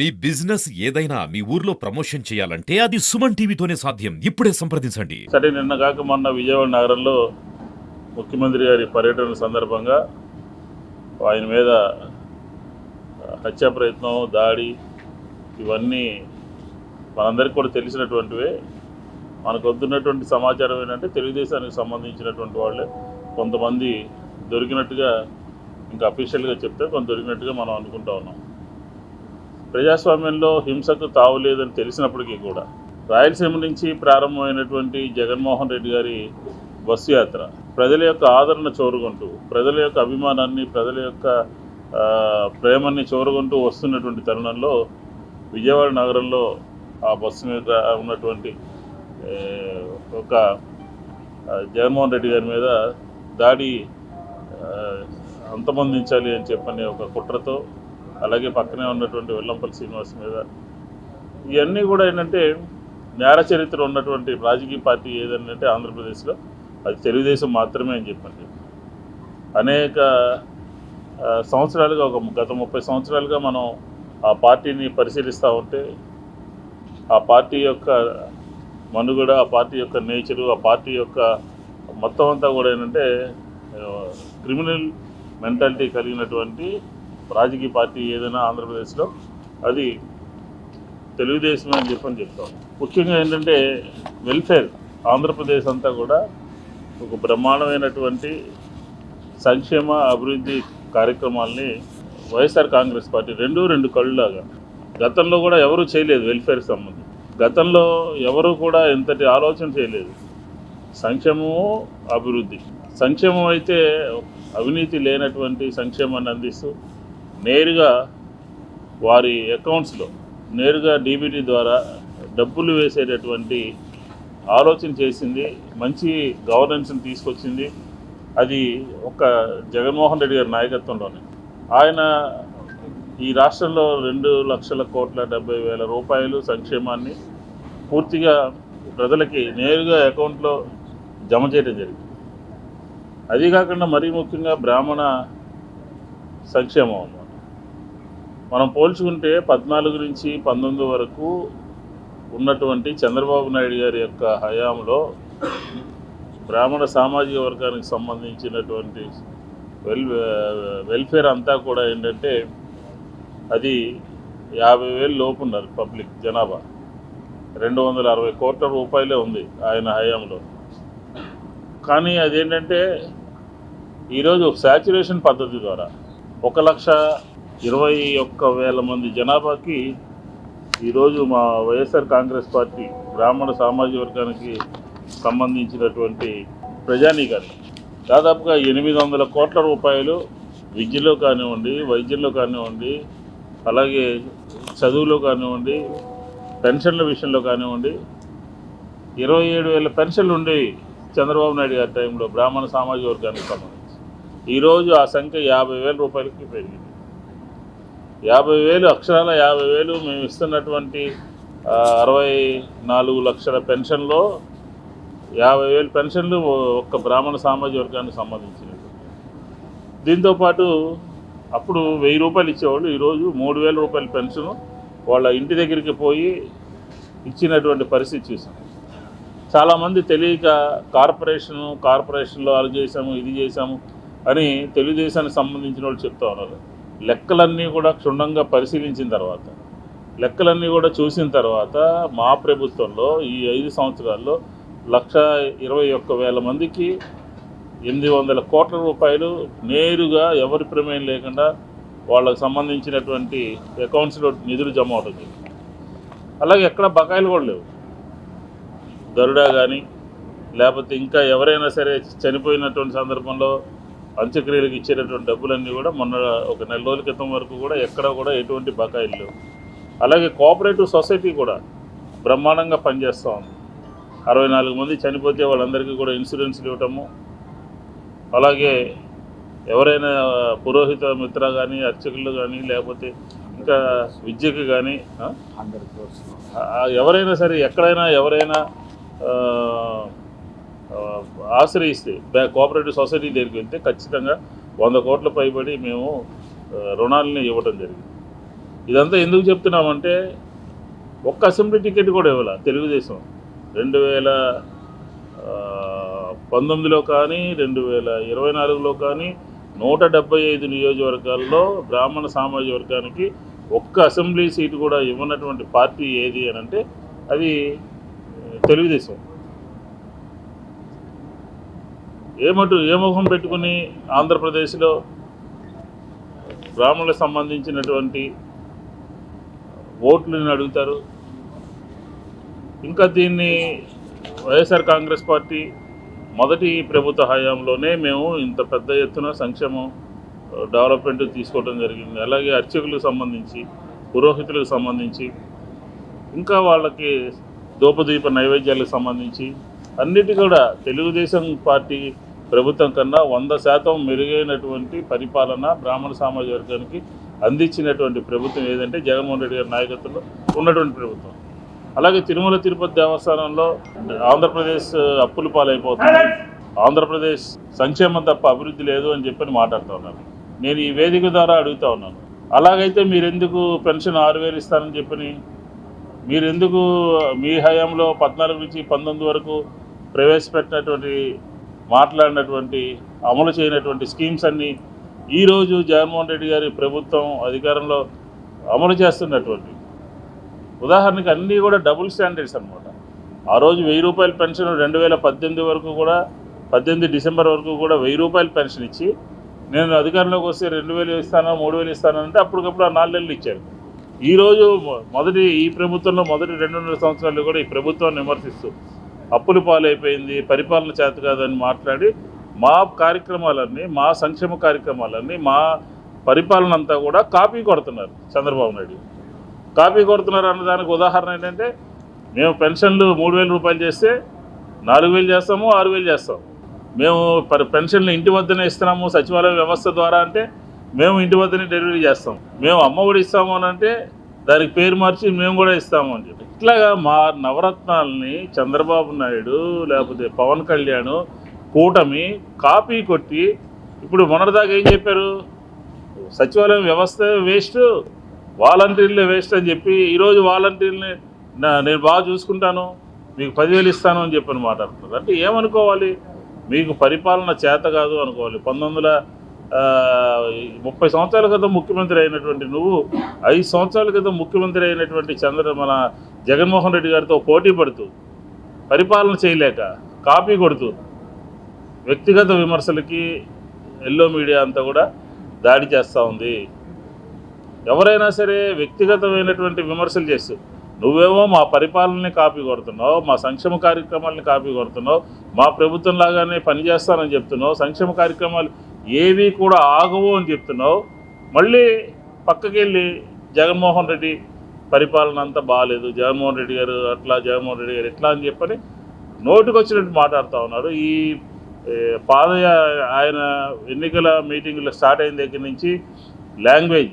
మీ business ఏదైనా మీ ఊర్లో promotion చేయాలంటే అది సుమన్ టీవీతోనే సాధ్యం. ఇప్పుడే సంప్రదించండి. సరే నిన్న కాక మొన్న విజయవాడ నగరంలో ముఖ్యమంత్రి గారి పర్యటన సందర్భంగా ఆయన మీద హత్యా ప్రయత్నం దాడి ఇవన్నీ మనందరికీ కూడా తెలిసినటువంటివే. మనకు వద్దున్నటువంటి సమాచారం ఏంటంటే తెలుగుదేశానికి సంబంధించినటువంటి వాళ్ళే. కొంతమంది దొరికినట్టుగా ఇంకా అఫీషియల్గా చెప్తే కొంత దొరికినట్టుగా మనం అనుకుంటా ఉన్నాం. ప్రజాస్వామ్యంలో హింసకు తావు లేదని తెలిసినప్పటికీ కూడా రాయలసీమ నుంచి ప్రారంభమైనటువంటి జగన్మోహన్ రెడ్డి గారి బస్సు యాత్ర ప్రజల యొక్క ఆదరణ చోరుకుంటూ ప్రజల యొక్క అభిమానాన్ని ప్రజల యొక్క ప్రేమని చోరుకుంటూ వస్తున్నటువంటి తరుణంలో విజయవాడ నగరంలో ఆ బస్సు మీద ఉన్నటువంటి ఒక జగన్మోహన్ రెడ్డి గారి మీద దాడి అంతమొందించాలి అని చెప్పని ఒక కుట్రతో అలాగే పక్కనే ఉన్నటువంటి వెల్లంపల్లి శ్రీనివాస్ మీద. ఇవన్నీ కూడా ఏంటంటే నేర చరిత్ర ఉన్నటువంటి రాజకీయ పార్టీ ఏదంటే ఆంధ్రప్రదేశ్లో అది తెలుగుదేశం మాత్రమే అని చెప్పండి. అనేక సంవత్సరాలుగా ఒక గత ముప్పై సంవత్సరాలుగా మనం ఆ పార్టీని పరిశీలిస్తూ ఉంటే ఆ పార్టీ యొక్క మనుగడ ఆ పార్టీ యొక్క నేచరు ఆ పార్టీ యొక్క మొత్తం అంతా కూడా ఏంటంటే క్రిమినల్ మెంటాలిటీ కలిగినటువంటి రాజకీయ పార్టీ ఏదైనా ఆంధ్రప్రదేశ్లో అది తెలుగుదేశం అని చెప్పని చెప్తాం. ముఖ్యంగా ఏంటంటే వెల్ఫేర్ ఆంధ్రప్రదేశ్ అంతా కూడా ఒక బ్రహ్మాండమైనటువంటి సంక్షేమ అభివృద్ధి కార్యక్రమాల్ని వైఎస్ఆర్ కాంగ్రెస్ పార్టీ రెండు రెండు కళ్ళులాగా. గతంలో కూడా ఎవరూ చేయలేదు వెల్ఫేర్ సంబంధం. గతంలో ఎవరు కూడా ఇంతటి ఆలోచన చేయలేదు. సంక్షేమము అభివృద్ధి. సంక్షేమం అయితే అవినీతి లేనటువంటి సంక్షేమాన్ని అందిస్తూ నేరుగా వారి అకౌంట్స్లో నేరుగా డీబీటీ ద్వారా డబ్బులు వేసేటటువంటి ఆలోచన చేసింది మంచి గవర్నెన్స్ని తీసుకొచ్చింది. అది ఒక జగన్మోహన్ రెడ్డి గారి నాయకత్వంలోనే. ఆయన ఈ రాష్ట్రంలో రెండు లక్షల కోట్ల డెబ్బై వేల రూపాయలు సంక్షేమాన్ని పూర్తిగా ప్రజలకి నేరుగా అకౌంట్లో జమ చేయడం జరిగింది. అది కాకుండా మరీ ముఖ్యంగా బ్రాహ్మణ సంక్షేమం. మనం పోల్చుకుంటే పద్నాలుగు నుంచి పంతొమ్మిది వరకు ఉన్నటువంటి చంద్రబాబు నాయుడు గారి యొక్క హయాంలో బ్రాహ్మణ సామాజిక వర్గానికి సంబంధించినటువంటి వెల్ వెల్ఫేర్ అంతా కూడా ఏంటంటే అది యాభై వేలు లోపు ఉన్నారు పబ్లిక్ జనాభా. రెండు వందల అరవై కోట్ల రూపాయలే ఉంది ఆయన హయాంలో. కానీ అదేంటంటే ఈరోజు ఒక శాచురేషన్ పద్ధతి ద్వారా ఒక లక్ష ఇరవై ఒక్క వేల మంది జనాభాకి ఈరోజు మా వైఎస్ఆర్ కాంగ్రెస్ పార్టీ బ్రాహ్మణ సామాజిక వర్గానికి సంబంధించినటువంటి ప్రజానీకాన్ని. దాదాపుగా ఎనిమిది వందల కోట్ల రూపాయలు విద్యలో కానివ్వండి వైద్యంలో కానివ్వండి అలాగే చదువులో కానివ్వండి పెన్షన్ల విషయంలో కానివ్వండి ఇరవై ఏడు వేల పెన్షన్లు ఉండేవి చంద్రబాబు నాయుడు గారి టైంలో బ్రాహ్మణ సామాజిక వర్గానికి సంబంధించి. ఈరోజు ఆ సంఖ్య యాభై వేల రూపాయలకి పెరిగింది. యాభై వేలు అక్షరాల యాభై వేలు మేము ఇస్తున్నటువంటి అరవై నాలుగు లక్షల పెన్షన్లో యాభై వేలు పెన్షన్లు ఒక్క బ్రాహ్మణ సామాజిక వర్గానికి సంబంధించినవి. దీంతోపాటు అప్పుడు వెయ్యి రూపాయలు ఇచ్చేవాళ్ళు. ఈరోజు మూడు వేల రూపాయల పెన్షన్ వాళ్ళ ఇంటి దగ్గరికి పోయి ఇచ్చినటువంటి పరిస్థితి చూసాం. చాలామంది తెలియక కార్పొరేషను కార్పొరేషన్లో అది చేసాము ఇది చేసాము అని తెలుగుదేశానికి సంబంధించిన వాళ్ళు చెప్తా ఉన్నారు. లెక్కలన్నీ కూడా క్షుణ్ణంగా పరిశీలించిన తర్వాత లెక్కలన్నీ కూడా చూసిన తర్వాత మా ప్రభుత్వంలో ఈ ఐదు సంవత్సరాల్లో లక్ష ఇరవై ఒక్క వేల మందికి ఎనిమిది వందల కోట్ల రూపాయలు నేరుగా ఎవరి ప్రమేయం లేకుండా వాళ్ళకు సంబంధించినటువంటి అకౌంట్స్లో నిధులు జమ అవుతుంది అలాగే ఎక్కడ బకాయిలు కూడా లేవు. గరుడా కానీ లేకపోతే ఇంకా ఎవరైనా సరే చనిపోయినటువంటి సందర్భంలో అంత్యక్రియలకు ఇచ్చేటటువంటి డబ్బులన్నీ కూడా మొన్న ఒక నెల రోజుల క్రితం వరకు కూడా ఎక్కడ కూడా ఎటువంటి బకాయిలు లేవు. అలాగే కోఆపరేటివ్ సొసైటీ కూడా బ్రహ్మాండంగా పనిచేస్తూ ఉంది. అరవై నాలుగు మంది చనిపోతే వాళ్ళందరికీ కూడా ఇన్సూరెన్స్లు ఇవ్వటము అలాగే ఎవరైనా పురోహిత మిత్ర కానీ అర్చకులు కానీ లేకపోతే ఇంకా విద్యకు కానీ ఎవరైనా సరే ఎక్కడైనా ఎవరైనా ఆశ్రయిస్తే బ్యా- కోఆపరేటివ్ సొసైటీ దగ్గరికి వెళ్తే ఖచ్చితంగా వంద కోట్ల పైబడి మేము రుణాలని ఇవ్వడం జరిగింది. ఇదంతా ఎందుకు చెప్తున్నామంటే ఒక్క అసెంబ్లీ టికెట్ కూడా ఇవ్వాల తెలుగుదేశం. రెండు వేల పంతొమ్మిదిలో కానీ రెండు వేల ఇరవై నాలుగులో కానీ నూట డెబ్బై ఐదు నియోజకవర్గాల్లో బ్రాహ్మణ సామాజిక వర్గానికి ఒక్క అసెంబ్లీ సీటు కూడా ఇవ్వనటువంటి పార్టీ ఏది అని అంటే అది తెలుగుదేశం. ఏమటు ఏ ముఖం పెట్టుకుని ఆంధ్రప్రదేశ్లో బ్రాహ్మణులకు సంబంధించినటువంటి ఓట్లను అడుగుతారు. ఇంకా దీన్ని వైఎస్ఆర్ కాంగ్రెస్ పార్టీ మొదటి ప్రభుత్వ హయాంలోనే మేము ఇంత పెద్ద ఎత్తున సంక్షేమం డెవలప్మెంట్ తీసుకోవడం జరిగింది. అలాగే అర్చకులకు సంబంధించి పురోహితులకు సంబంధించి ఇంకా వాళ్ళకి దూపదీప నైవేద్యాలకు సంబంధించి అన్నిటి కూడా తెలుగుదేశం పార్టీ ప్రభుత్వం కన్నా వంద శాతం మెరుగైనటువంటి పరిపాలన బ్రాహ్మణ సామాజిక వర్గానికి అందించినటువంటి ప్రభుత్వం ఏదంటే జగన్మోహన్ రెడ్డి గారి నాయకత్వంలో ఉన్నటువంటి ప్రభుత్వం. అలాగే తిరుమల తిరుపతి దేవస్థానంలో ఆంధ్రప్రదేశ్ అప్పుల పాలైపోతుంది. ఆంధ్రప్రదేశ్ సంక్షేమం తప్ప అభివృద్ధి లేదు అని చెప్పని మాట్లాడుతూ ఉన్నాను. నేను ఈ వేదిక ద్వారా అడుగుతా ఉన్నాను. అలాగైతే మీరెందుకు పెన్షన్ ఆరు వేలు ఇస్తానని చెప్పని? మీరెందుకు మీ హయాంలో పద్నాలుగు నుంచి పంతొమ్మిది వరకు ప్రవేశపెట్టినటువంటి మాట్లాడినటువంటి అమలు చేయనటువంటి స్కీమ్స్ అన్నీ ఈరోజు జగన్మోహన్ రెడ్డి గారి ప్రభుత్వం అధికారంలో అమలు చేస్తున్నటువంటి. ఉదాహరణకి అన్నీ కూడా డబుల్ స్టాండర్డ్స్ అనమాట ఆ రోజు వెయ్యి రూపాయల పెన్షన్ రెండు వేల పద్దెనిమిది వరకు కూడా పద్దెనిమిది డిసెంబర్ వరకు కూడా వెయ్యి రూపాయల పెన్షన్ ఇచ్చి నేను అధికారంలోకి వస్తే రెండు వేలు ఇస్తాను మూడు వేలు ఇస్తాను అంటే అప్పటికప్పుడు ఆ నాలుగు నెలలు ఇచ్చారు. ఈరోజు మొదటి ఈ ప్రభుత్వంలో మొదటి రెండున్నర సంవత్సరాలు కూడా ఈ ప్రభుత్వాన్ని విమర్శిస్తూ అప్పులు పాలైపోయింది పరిపాలన చేత కాదని మాట్లాడి మా కార్యక్రమాలన్నీ మా సంక్షేమ కార్యక్రమాలన్నీ మా పరిపాలన అంతా కూడా కాపీ కొడుతున్నారు చంద్రబాబు నాయుడు. కాపీ కొడుతున్నారు అన్న దానికి ఉదాహరణ ఏంటంటే మేము పెన్షన్లు మూడు వేల రూపాయలు చేస్తే నాలుగు వేలు చేస్తాము ఆరు వేలు చేస్తాం. మేము పెన్షన్లు ఇంటి వద్దనే ఇస్తున్నాము సచివాలయ వ్యవస్థ ద్వారా అంటే మేము ఇంటి వద్దనే డెలివరీ చేస్తాం. మేము అమ్మ కూడా ఇస్తాము అని అంటే దానికి పేరు మార్చి మేము కూడా ఇస్తాము అని చెప్పి. ఇట్లాగా మా నవరత్నాలని చంద్రబాబు నాయుడు లేకపోతే పవన్ కళ్యాణ్ కూటమి కాపీ కొట్టి ఇప్పుడు మొన్నటిదాకా ఏం చెప్పారు? సచివాలయం వ్యవస్థ వేస్ట్ వాలంటీర్లే వేస్ట్ అని చెప్పి ఈరోజు వాలంటీర్ని నా- నేను బాగా చూసుకుంటాను మీకు పదివేలు ఇస్తాను అని చెప్పి మాట్లాడుతున్నారు. అంటే ఏమనుకోవాలి? మీకు పరిపాలన చేత కాదు అనుకోవాలి. పంతొమ్మిది ముప్పై సంవత్సరాల క్రితం ముఖ్యమంత్రి అయినటువంటి నువ్వు ఐదు సంవత్సరాల క్రితం ముఖ్యమంత్రి అయినటువంటి చంద్ర మన జగన్మోహన్ రెడ్డి గారితో పోటీ పడుతూ పరిపాలన చేయలేక కాపీ కొడుతూ వ్యక్తిగత విమర్శలకి ఎల్లో మీడియా అంతా కూడా దాడి చేస్తూ ఉంది. ఎవరైనా సరే వ్యక్తిగతమైనటువంటి విమర్శలు చేస్తూ నువ్వేమో మా పరిపాలనని కాపీ కొడుతున్నావు మా సంక్షేమ కార్యక్రమాలని కాపీ కొడుతున్నావు మా ప్రభుత్వం లాగానే పనిచేస్తానని చెప్తున్నావు సంక్షేమ కార్యక్రమాలు ఏవి కూడా ఆగవు అని చెప్తున్నావు. మళ్ళీ పక్కకి వెళ్ళి జగన్మోహన్ రెడ్డి పరిపాలన అంతా బాగాలేదు జగన్మోహన్ రెడ్డి గారు అట్లా జగన్మోహన్ రెడ్డి గారు ఇట్లా అని చెప్పని నోటికి వచ్చినట్టు మాట్లాడుతూ ఉన్నారు. ఈ పాద ఆయన ఎన్నికల మీటింగ్లు స్టార్ట్ అయిన దగ్గర నుంచి లాంగ్వేజ్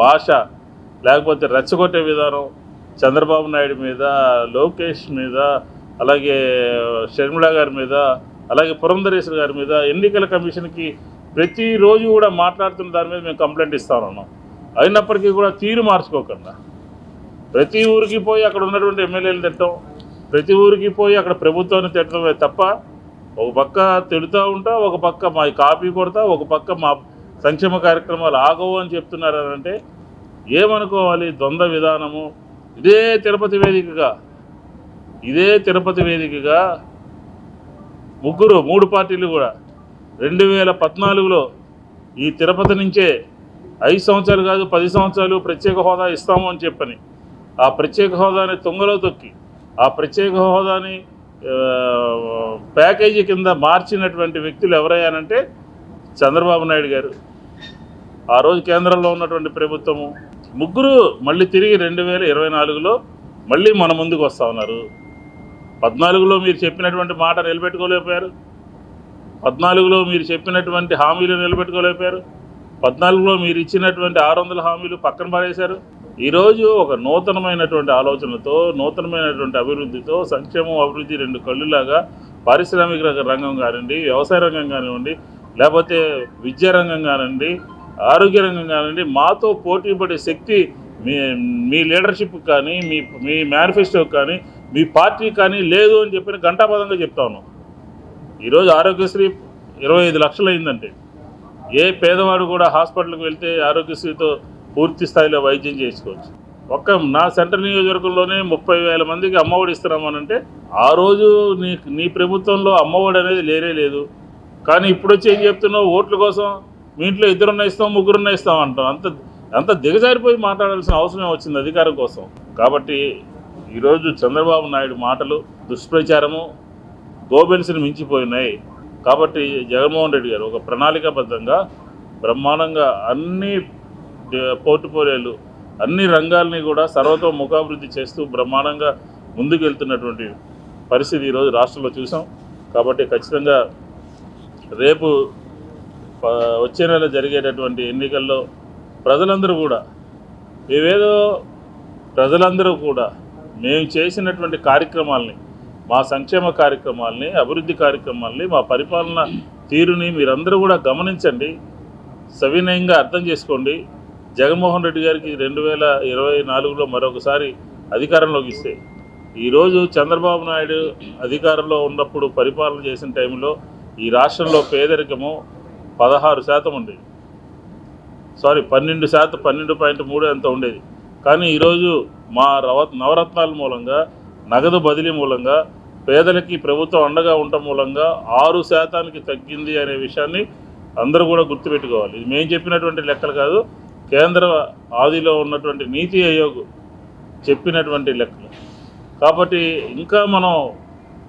భాష లేకపోతే రెచ్చగొట్టే విధానం చంద్రబాబు నాయుడు మీద లోకేష్ మీద అలాగే షర్మిళ గారి మీద అలాగే పురంధరేశ్వరి గారి మీద ఎన్నికల కమిషన్కి ప్రతిరోజు కూడా మాట్లాడుతున్న దాని మీద మేము కంప్లైంట్ ఇస్తాను ఉన్నాం అయినప్పటికీ కూడా తీరు మార్చుకోకుండా. ప్రతి ఊరికి పోయి అక్కడ ఉన్నటువంటి ఎమ్మెల్యేలు తిట్టడం ప్రతి ఊరికి పోయి అక్కడ ప్రభుత్వాన్ని తిట్టడమే తప్ప ఒక పక్క తిడుతూ ఉంటా ఒక పక్క మా కాపీ కొడతా ఒక పక్క మా సంక్షేమ కార్యక్రమాలు ఆగవు అని చెప్తున్నారు అని అంటే ఏమనుకోవాలి? ద్వంద్వ విధానము. ఇదే తిరుపతి వేదికగా. ఇదే తిరుపతి వేదికగా ముగ్గురు మూడు పార్టీలు కూడా రెండు వేల పద్నాలుగులో ఈ తిరుపతి నుంచే ఐదు సంవత్సరాలు కాదు పది సంవత్సరాలు ప్రత్యేక హోదా ఇస్తాము అని చెప్పని. ఆ ప్రత్యేక హోదాని తుంగలో తొక్కి ఆ ప్రత్యేక హోదాని ప్యాకేజీ కింద మార్చినటువంటి వ్యక్తులు ఎవరయ్యానంటే చంద్రబాబు నాయుడు గారు. ఆ రోజు కేంద్రంలో ఉన్నటువంటి ప్రభుత్వము. ముగ్గురు మళ్ళీ తిరిగి రెండు వేల ఇరవై నాలుగులో మళ్ళీ మన ముందుకు వస్తూ ఉన్నారు. పద్నాలుగులో మీరు చెప్పినటువంటి మాట నిలబెట్టుకోలేకపోయారు. పద్నాలుగులో మీరు చెప్పినటువంటి హామీలు నిలబెట్టుకోలేకపోయారు. పద్నాలుగులో మీరు ఇచ్చినటువంటి ఆరు వందల హామీలు పక్కన పారేశారు. ఈరోజు ఒక నూతనమైనటువంటి ఆలోచనతో నూతనమైనటువంటి అభివృద్ధితో సంక్షేమం అభివృద్ధి రెండు కళ్ళులాగా పారిశ్రామిక రంగం కానివ్వండి వ్యవసాయ రంగం కానివ్వండి లేకపోతే విద్యా రంగం కానివ్వండి ఆరోగ్య రంగం కానివ్వండి మాతో పోటీ పడే శక్తి మీ మీ లీడర్షిప్ కానీ మీ మీ మేనిఫెస్టో కానీ మీ పార్టీ కానీ లేదు అని చెప్పిన ఘంటాపదంగా చెప్తాను ఈరోజు ఆరోగ్యశ్రీ ఇరవై ఐదు లక్షలు అయిందంటే ఏ పేదవాడు కూడా హాస్పిటల్కి వెళ్తే ఆరోగ్యశ్రీతో పూర్తి స్థాయిలో వైద్యం చేసుకోవచ్చు ఒక్క నా సెంట్రల్ నియోజకవర్గంలోనే ముప్పై వేల మందికి అమ్మఒడి ఇస్తున్నామనంటే ఆ రోజు నీ నీ ప్రభుత్వంలో అమ్మఒడి అనేది లేనే లేదు. కానీ ఇప్పుడు వచ్చి ఏం చెప్తున్నావు? ఓట్ల కోసం మీ ఇంట్లో ఇద్దరున్న ఇస్తాం ముగ్గురున్న ఇస్తాం అంటాం అంత అంత దిగజారిపోయి మాట్లాడాల్సిన అవసరం వచ్చింది అధికారం కోసం. కాబట్టి ఈరోజు చంద్రబాబు నాయుడు మాటలు దుష్ప్రచారము గోబెల్స్ని మించిపోయినాయి. కాబట్టి జగన్మోహన్ రెడ్డి గారు ఒక ప్రణాళికాబద్ధంగా బ్రహ్మాండంగా అన్ని డే- పోర్టుపోలియోలు అన్ని రంగాల్ని కూడా సర్వతోముఖాభివృద్ధి చేస్తూ బ్రహ్మాండంగా ముందుకెళ్తున్నటువంటి పరిస్థితి ఈరోజు రాష్ట్రంలో చూసాం. కాబట్టి ఖచ్చితంగా రేపు వచ్చే నెల జరిగేటటువంటి ఎన్నికల్లో ప్రజలందరూ కూడా ఏవేదో ప్రజలందరూ కూడా మేము చేసినటువంటి కార్యక్రమాల్ని మా సంక్షేమ కార్యక్రమాల్ని అభివృద్ధి కార్యక్రమాల్ని మా పరిపాలన తీరుని మీరందరూ కూడా గమనించండి. సవినయంగా అర్థం చేసుకోండి. జగన్మోహన్ రెడ్డి గారికి రెండు వేల ఇరవై నాలుగులో మరొకసారి అధికారంలోకి ఇస్తే ఈరోజు చంద్రబాబు నాయుడు అధికారంలో ఉన్నప్పుడు పరిపాలన చేసిన టైంలో ఈ రాష్ట్రంలో పేదరికము పదహారు శాతం ఉండేది. సారీ పన్నెండు శాతం పన్నెండు పాయింట్ మూడు ఎంత ఉండేది. కానీ ఈరోజు మా రవ నవరత్నాల మూలంగా నగదు బదిలీ మూలంగా పేదలకి ప్రభుత్వం అండగా ఉండటం మూలంగా ఆరు శాతానికి తగ్గింది అనే విషయాన్ని అందరూ కూడా గుర్తుపెట్టుకోవాలి. ఇది మేము చెప్పినటువంటి లెక్కలు కాదు కేంద్ర ఆదిలో ఉన్నటువంటి నీతి ఆయోగ్ చెప్పినటువంటి లెక్కలు. కాబట్టి ఇంకా మనం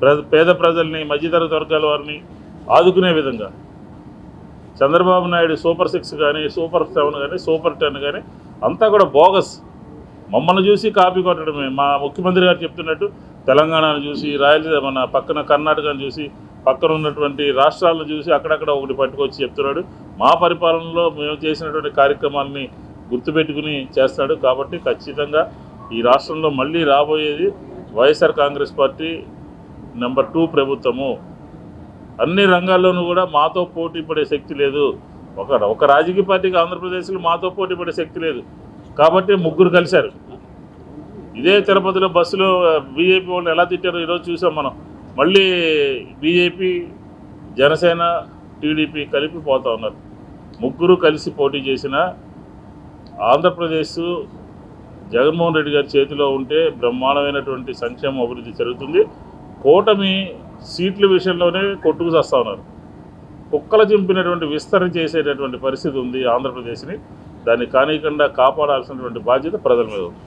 ప్ర పేద ప్రజల్ని మధ్యతరగతి వర్గాల వారిని ఆదుకునే విధంగా చంద్రబాబు నాయుడు సూపర్ సిక్స్ కానీ సూపర్ సెవెన్ కానీ సూపర్ టెన్ కానీ అంతా కూడా బోగస్ మమ్మల్ని చూసి కాపీ కొట్టడమే. మా ముఖ్యమంత్రి గారు చెప్తున్నట్టు తెలంగాణను చూసి రాయలసీమ మన పక్కన కర్ణాటకను చూసి పక్కన ఉన్నటువంటి రాష్ట్రాలను చూసి అక్కడక్కడ ఒకటి పట్టుకొచ్చి చెప్తున్నాడు. మా పరిపాలనలో మేము చేసినటువంటి కార్యక్రమాలని గుర్తుపెట్టుకుని చేస్తాడు. కాబట్టి ఖచ్చితంగా ఈ రాష్ట్రంలో మళ్ళీ రాబోయేది YSR Congress party number two ప్రభుత్వము. అన్ని రంగాల్లోనూ కూడా మాతో పోటీ పడే శక్తి లేదు. ఒక ఒక రాజకీయ పార్టీకి ఆంధ్రప్రదేశ్లో మాతో పోటీ పడే శక్తి లేదు. కాబట్టి ముగ్గురు కలిశారు. ఇదే తిరుపతిలో బస్సులో బీజేపీ వాళ్ళు ఎలా తిట్టారో ఈరోజు చూసాం మనం. మళ్ళీ బీజేపీ జనసేన టీడీపీ కలిపి పోతా ఉన్నారు. ముగ్గురు కలిసి పోటీ చేసిన ఆంధ్రప్రదేశ్ జగన్మోహన్ రెడ్డి గారి చేతిలో ఉంటే బ్రహ్మాండమైనటువంటి సంక్షేమ అభివృద్ధి జరుగుతుంది. కూటమి సీట్ల విషయంలోనే కొట్టుకు చేస్తూ ఉన్నారు. కుక్కల చింపినటువంటి విస్తరణ చేసేటటువంటి పరిస్థితి ఉంది ఆంధ్రప్రదేశ్ని. దాన్ని కానీయకుండా కాపాడాల్సినటువంటి బాధ్యత ప్రజల మీద ఉంది.